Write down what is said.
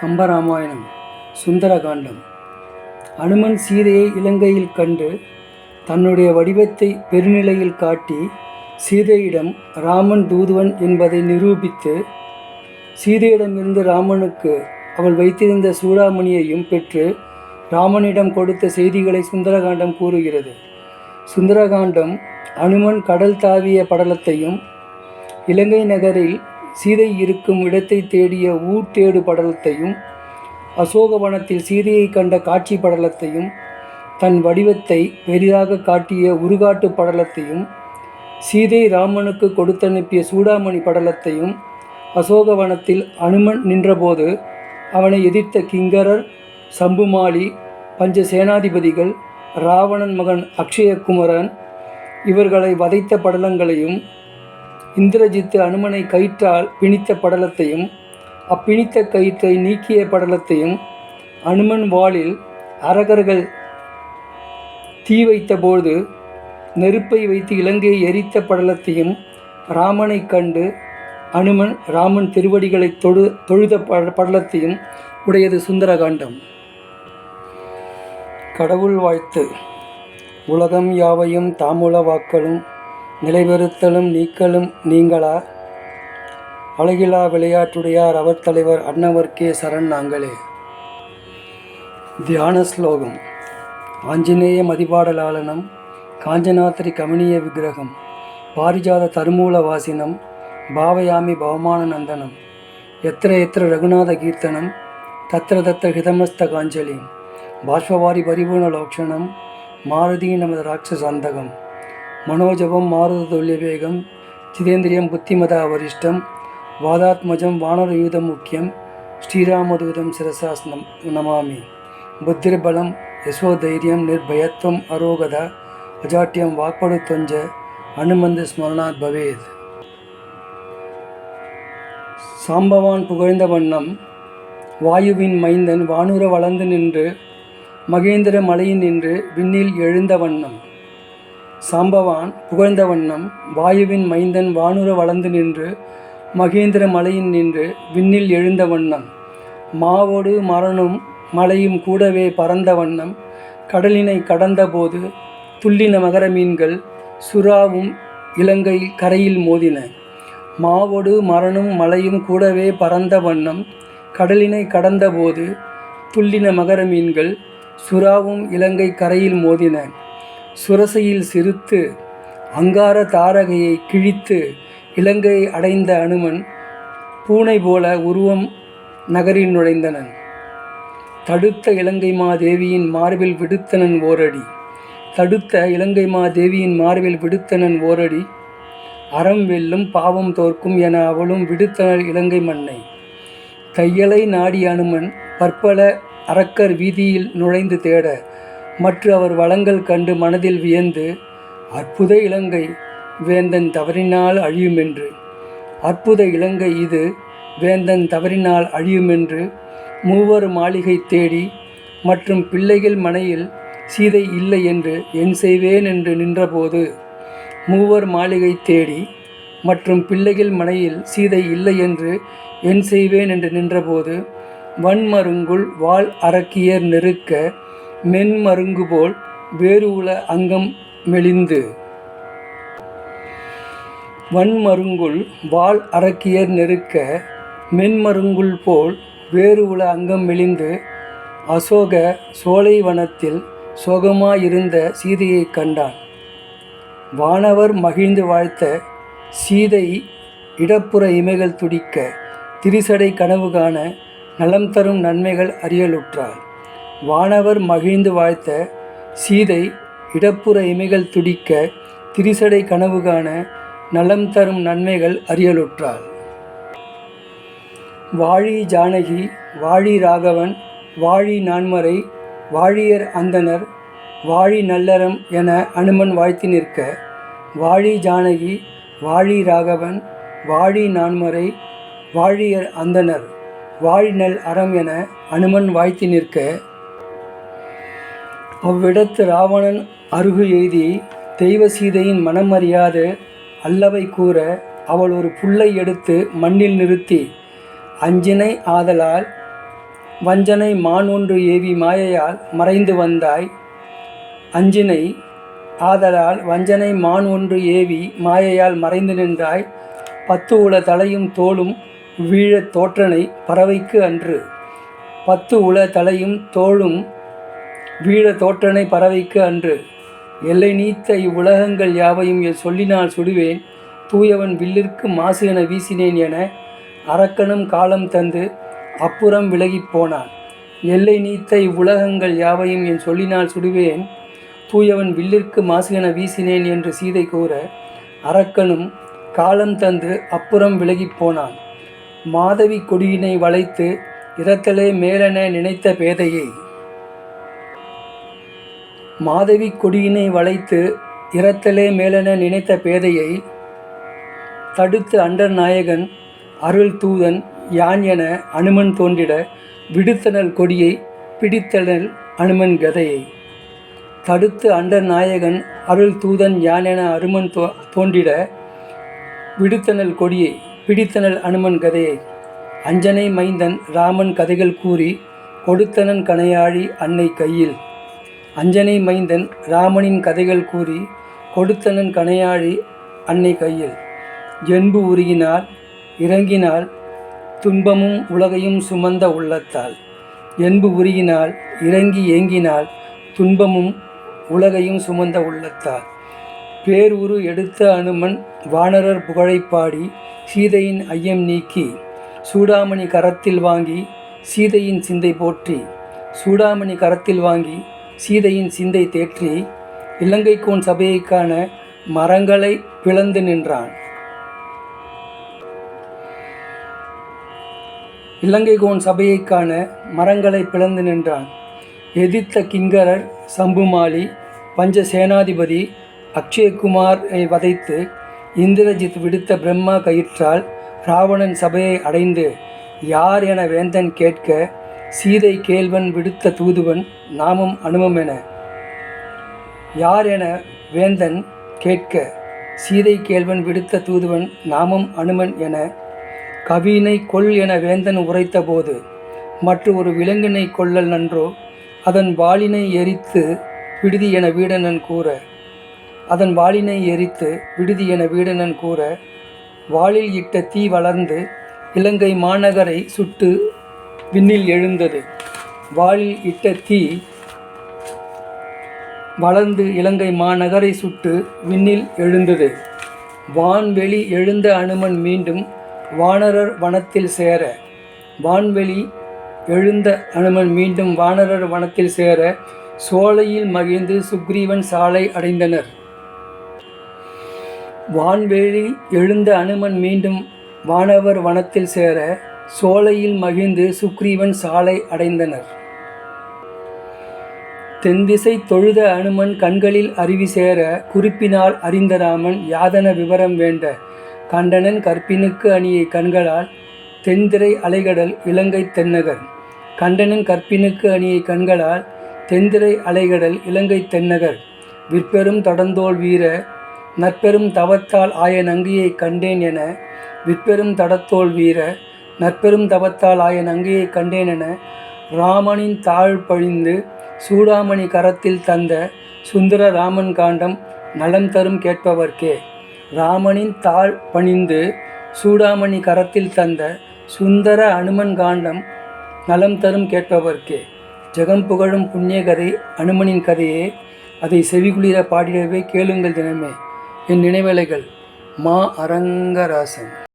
கம்பராமாயணம் சுந்தரகாண்டம். அனுமன் சீதையை இலங்கையில் கண்டு தன்னுடைய வடிவத்தை பெருநிலையில் காட்டி சீதையிடம் ராமன் தூதுவன் என்பதை நிரூபித்து சீதையிடமிருந்து ராமனுக்கு அவள் வைத்திருந்த சூடாமணியையும் பெற்று ராமனிடம் கொடுத்த செய்திகளை சுந்தரகாண்டம் கூறுகிறது. சுந்தரகாண்டம் அனுமன் கடல் தாவிய படலத்தையும் இலங்கை நகரில் சீதை இருக்கும் இடத்தை தேடிய ஊர் தேடு படலத்தையும் அசோகவனத்தில் சீதையை கண்ட காட்சி படலத்தையும் தன் வடிவத்தை பெரிதாக காட்டிய உருகாட்டு படலத்தையும் சீதை ராமனுக்கு கொடுத்தனுப்பிய சூடாமணி படலத்தையும் அசோகவனத்தில் அனுமன் நின்றபோது அவனை எதிர்த்த கிங்கரர் சம்புமாலி பஞ்ச சேனாதிபதிகள் ராவணன் மகன் அக்ஷயகுமரன் இவர்களை வதைத்த படலங்களையும் இந்திரஜித்து அனுமனை கயிற்றால் பிணித்த படலத்தையும் அப்பிணித்த கயிற்றை நீக்கிய படலத்தையும் அனுமன் வாளில் அரகர்கள் தீ வைத்தபோது நெருப்பை வைத்து இலங்கையை எரித்த படலத்தையும் ராமனை கண்டு அனுமன் ராமன் திருவடிகளை தொழு தொழுத பட படலத்தையும் உடையது சுந்தரகாண்டம். கடவுள் வாழ்த்து. உலகம் யாவையும் தாமூல வாக்களும் நிலைபெறுத்தலும் நீக்கலும் நீங்களா? அழகிலா விளையாட்டுடையார் அவர் தலைவர் அன்னவர் கே. சரண் நாங்களே. தியான ஸ்லோகம். ஆஞ்சநேய மதிபாடலாளனம் காஞ்சநாத்திரி கமனிய விக்கிரகம் பாரிஜாத தருமூல வாசினம் பாவயாமி பவமான நந்தனம் எத்திர எத்திர ரகுநாத கீர்த்தனம் தத்திர தத்திர ஹிதமஸ்த காஞ்சலி பாஷ்பவாரி பரிபூர்ண லோக்ஷணம் மாருதி நமது அந்தகம் மனோஜபம் மாருத துல்லிய வேகம் ஜிதேந்திரியம் புத்திமதா வரிஷ்டம் வாதாத்மஜம் வானரயூதம் முக்கியம் ஸ்ரீராமதூதம் சிரசாசனம் நமாமி. புத்திர்பலம் யசோதைரியம் நிர்பயத்துவம் அரோகதா அஜாட்டியம் வாக்படு தொஞ்ச அனுமந்த ஸ்மரணாத் பவேத். சாம்பவான் புகழ்ந்த வண்ணம் வாயுவின் மைந்தன் வானுர வளர்ந்து நின்று மகேந்திர மலையின் நின்று விண்ணில் எழுந்த வண்ணம். சாம்பவான் புகழ்ந்த வண்ணம் வாயுவின் மைந்தன் வானுர வளர்ந்து நின்று மகேந்திர மலையின் நின்று விண்ணில் எழுந்த வண்ணம். மாவோடு மரணும் மலையும் கூடவே பறந்த வண்ணம். கடலினை கடந்தபோது துள்ளின மகர மீன்கள் சுறாவும் இலங்கை கரையில் மோதின. மாவோடு மரணும் மலையும் கூடவே பறந்த வண்ணம். கடலினை கடந்தபோது துள்ளின மகர மீன்கள் சுறாவும் இலங்கை கரையில் மோதின. சுரசையில் சிரித்து அங்கார தாரகையை கிழித்து இலங்கையை அடைந்த அனுமன் பூனை போல உருவம் நகரில் நுழைந்தனன். தடுத்த இலங்கை மாதேவியின் மார்பில் விடுத்தனன் ஓரடி. தடுத்த இலங்கை மாதேவியின் மார்பில் விடுத்தனன் ஓரடி. அறம் வெல்லும் பாவம் தோற்கும் என அவளும் விடுத்தனர் இலங்கை மண்ணை தையலை நாடி அனுமன் பற்பல அரக்கர் வீதியில் நுழைந்து தேட மற்ற அவர் வளங்கள் கண்டு மனதில் வியந்து அற்புத இலங்கை வேந்தன் தவறினால் அழியுமென்று அற்புத இலங்கை இது வேந்தன் தவறினால் அழியுமென்று மூவர் மாளிகை தேடி மற்றும் பிள்ளைகள் மனையில் சீதை இல்லை என்று என் செய்வேன் என்று நின்றபோது மூவர் மாளிகை தேடி மற்றும் பிள்ளைகள் மனையில் சீதை இல்லை என்று என் செய்வேன் என்று நின்றபோது வன்மருங்குள் வாள் அரக்கியர் நெருக்க மென்மருங்கு போல் வேறு உல அங்கம் மெலிந்து. வன்மருங்குள் வாள் அரக்கியர் நெருக்க மென்மருங்குள் போல் வேறு உல அங்கம் மெலிந்து அசோக சோலைவனத்தில் சோகமாயிருந்த சீதையை கண்டான். வானவர் மகிழ்ந்து வாழ்த்த சீதை இடப்புற இமைகள் துடிக்க திரிசடை கனவு காண நலம் தரும் நன்மைகள் அறியலுற்றார் வானவர் மகிழ்ந்து வாழ்த்த சீதை இடப்புற இமைகள் துடிக்க திரிசடை கனவு காண நலம் தரும் நன்மைகள் அறியலுற்றாள். வாழி ஜானகி வாழி ராகவன் வாழி நான்மறை வாழியர் அந்தனர் வாழி நல்லறம் என அனுமன் வாழ்த்தி நிற்க வாழி ஜானகி வாழி ராகவன் வாழி நான்மறை வாழியர் அந்தனர் வாழி நல் அறம் என அனுமன் வாழ்த்தி நிற்க அவ்விடத்து ராவணன் அருகு எய்தி தெய்வ சீதையின் மனம் அறியாது அல்லவை கூற அவள் ஒரு புல்லை எடுத்து மண்ணில் நிறுத்தி அஞ்சினை ஆதலால் வஞ்சனை மான் ஒன்று ஏவி மாயையால் மறைந்து வந்தாய். அஞ்சினை ஆதலால் வஞ்சனை மான் ஒன்று ஏவி மாயையால் மறைந்து நின்றாய். பத்து உல தலையும் தோளும் வீழத் தோற்றனை பறவைக்கு அன்று. பத்து உல தலையும் தோளும் வீழ தோற்றனை பறவைக்கு அன்று. எல்லை நீத்த இவ்வுலகங்கள் யாவையும் என் சொல்லினால் சுடுவேன். தூயவன் வில்லிற்கு மாசு என வீசினேன் என அரக்கனும் காலம் தந்து அப்புறம் விலகிப் போனான். எல்லை நீத்த இவ்வுலகங்கள் யாவையும் என் சொல்லினால் சுடுவேன். தூயவன் வில்லிற்கு மாசு என வீசினேன் என்று சீதை கூற அரக்கனும் காலம் தந்து அப்புறம் விலகிப் போனான். மாதவி கொடியினை வளைத்து இரத்தலே மேலென நினைத்த பேதையை மாதவி கொடியினை வளைத்து இரத்தலே மேலென நினைத்த பேதையை தடுத்து அண்டர் நாயகன் அருள் தூதன் யான் என அனுமன் தோன்றிட விடுத்தனல் கொடியை பிடித்தனல் அனுமன் கதையை. தடுத்து அண்டர் நாயகன் அருள் தூதன் யான் என அருமன் தோ தோன்றிட விடுத்தனல் கொடியை பிடித்தனல் அனுமன் கதையை. அஞ்சனை மைந்தன் ராமன் கதைகள் கூறி கொடுத்தனன் கனையாழி அன்னை கையில். அஞ்சனை மைந்தன் ராமனின் கதைகள் கூறி கொடுத்தனன் கனையாழி அன்னை கையில். என்பு உருகினால் இறங்கினால் துன்பமும் உலகையும் சுமந்த உள்ளத்தால். என்பு உருகினால் இறங்கி ஏங்கினால் துன்பமும் உலகையும் சுமந்த உள்ளத்தால். பேருரு எடுத்த அனுமன் வானரர் புகழை பாடி சீதையின் ஐயம் நீக்கி சூடாமணி கரத்தில் வாங்கி சீதையின் சிந்தை போற்றி. சூடாமணி கரத்தில் வாங்கி சீதையின் சிந்தை தேற்றி இலங்கைக்கோன் சபையைக்கான மரங்களை பிளந்து நின்றான். இலங்கைகோன் சபையைக்கான மரங்களை பிளந்து நின்றான். எதிர்த்த கிங்கரர் சம்புமாலி பஞ்ச சேனாதிபதி அக்ஷயகுமாரை வதைத்து இந்திரஜித் விடுத்த பிரம்மா கயிற்றால் ராவணன் சபையை அடைந்து யார் என வேந்தன் கேட்க சீதை கேள்வன் விடுத்த தூதுவன் நாமம் அனுமம் என. யார் என வேந்தன் கேட்க சீதை கேள்வன் விடுத்த தூதுவன் நாமம் அனுமன் என. கவியினை கொல் என வேந்தன் உரைத்தபோது மற்ற ஒரு விலங்கினை கொள்ளல் நன்றோ அதன் வாளினை எரித்து விடுதி என வீடனன் கூற. அதன் வாளினை எரித்து விடுதி என வீடனன் கூற வாளில் இட்ட தீ வளர்ந்து இலங்கை மாநகரை சுட்டு விண்ணில் எழுந்தது. வாளில் இட்ட தீ வளர்ந்து இலங்கை மாநகரை சுட்டு விண்ணில் எழுந்தது. வான்வெளி எழுந்த அனுமன் மீண்டும் வானரர் வனத்தில் சேர. வான்வெளி எழுந்த அனுமன் மீண்டும் வானரர் வனத்தில் சேர. சோலையில் மகிழ்ந்து சுக்ரீவன் சாலை அடைந்தனர். வான்வெளி எழுந்த அனுமன் மீண்டும் வானவர் வனத்தில் சேர. சோலையில் மகிழ்ந்து சுக்ரீவன் சாலை அடைந்தனர். தென்திசை தொழுத அனுமன் கண்களில் அருவி சேர குறிப்பினால் அறிந்தராமன் யாதன விவரம் வேண்ட கண்டனன் கற்பினுக்கு அணியை கண்களால் தென்திரை அலைகடல் இலங்கை தென்னகர். கண்டனன் கற்பினுக்கு அணியை கண்களால் தென்திரை அலைகடல் இலங்கை தென்னகர். விற்பெரும் தடந்தோல் வீர நற்பெரும் தவத்தால் ஆய நங்கியை கண்டேன் என விற்பெரும் தடத்தோல் வீர நற்பெரும் தவத்தால் ஆய நங்கியை கண்டேன் என ராமனின் தாழ் பழிந்து சூடாமணி கரத்தில் தந்த சுந்தர ராமன் காண்டம் நலம் தரும் கேட்பவர்க்கே. ராமனின் தாழ் பணிந்து சூடாமணி கரத்தில் தந்த சுந்தர அனுமன் காண்டம் நலம் தரும் கேட்பவர்க்கே. ஜெகம் புகழும் புண்ணிய கதை அனுமனின் கதையே. அதை செவிகுளிர பாடிடவே கேளுங்கள் தினமே. என் நினைவலைகள் மா அரங்கராசன்.